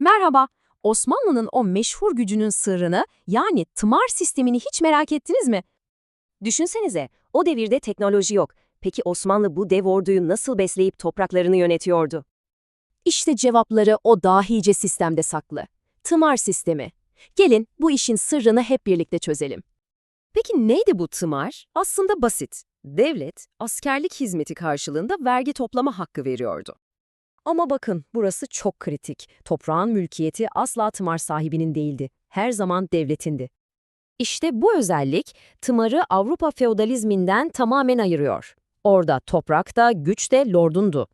Merhaba, Osmanlı'nın o meşhur gücünün sırrını yani tımar sistemini hiç merak ettiniz mi? Düşünsenize, o devirde teknoloji yok. Peki Osmanlı bu dev orduyu nasıl besleyip topraklarını yönetiyordu? İşte cevapları o dahice sistemde saklı. Tımar sistemi. Gelin bu işin sırrını hep birlikte çözelim. Peki neydi bu tımar? Aslında basit. Devlet, askerlik hizmeti karşılığında vergi toplama hakkı veriyordu. Ama bakın, burası çok kritik. Toprağın mülkiyeti asla tımar sahibinin değildi. Her zaman devletindi. İşte bu özellik tımarı Avrupa feodalizminden tamamen ayırıyor. Orada toprak da, güç de lordundu.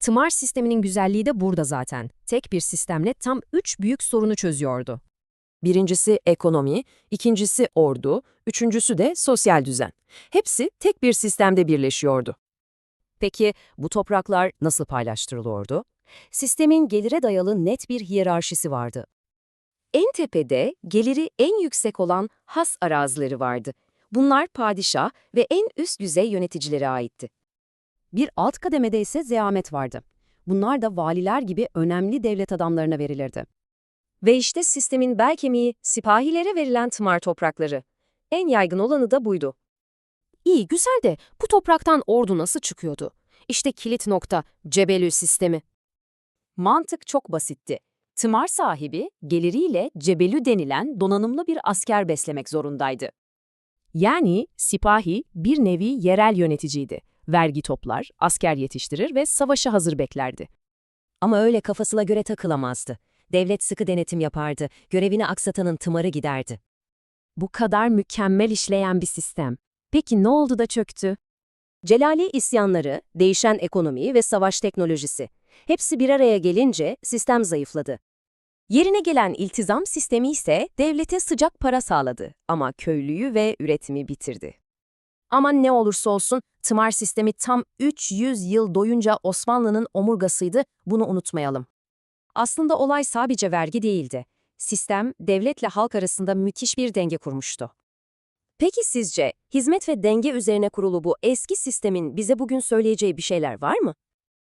Tımar sisteminin güzelliği de burada zaten. Tek bir sistemle tam üç büyük sorunu çözüyordu. Birincisi ekonomi, ikincisi ordu, üçüncüsü de sosyal düzen. Hepsi tek bir sistemde birleşiyordu. Peki bu topraklar nasıl paylaştırılıyordu? Sistemin gelire dayalı net bir hiyerarşisi vardı. En tepede geliri en yüksek olan has arazileri vardı. Bunlar padişah ve en üst düzey yöneticilere aitti. Bir alt kademede ise zeamet vardı. Bunlar da valiler gibi önemli devlet adamlarına verilirdi. Ve işte sistemin bel kemiği sipahilere verilen tımar toprakları. En yaygın olanı da buydu. İyi, güzel de bu topraktan ordu nasıl çıkıyordu? İşte kilit nokta, Cebelü sistemi. Mantık çok basitti. Tımar sahibi geliriyle Cebelü denilen donanımlı bir asker beslemek zorundaydı. Yani sipahi bir nevi yerel yöneticiydi. Vergi toplar, asker yetiştirir ve savaşa hazır beklerdi. Ama öyle kafasına göre takılamazdı. Devlet sıkı denetim yapardı, görevini aksatanın tımarı giderdi. Bu kadar mükemmel işleyen bir sistem. Peki ne oldu da çöktü? Celali isyanları, değişen ekonomi ve savaş teknolojisi. Hepsi bir araya gelince sistem zayıfladı. Yerine gelen iltizam sistemi ise devlete sıcak para sağladı ama köylüyü ve üretimi bitirdi. Aman ne olursa olsun tımar sistemi tam 300 yıl boyunca Osmanlı'nın omurgasıydı, bunu unutmayalım. Aslında olay sadece vergi değildi. Sistem, devletle halk arasında müthiş bir denge kurmuştu. Peki sizce hizmet ve denge üzerine kurulu bu eski sistemin bize bugün söyleyeceği bir şeyler var mı?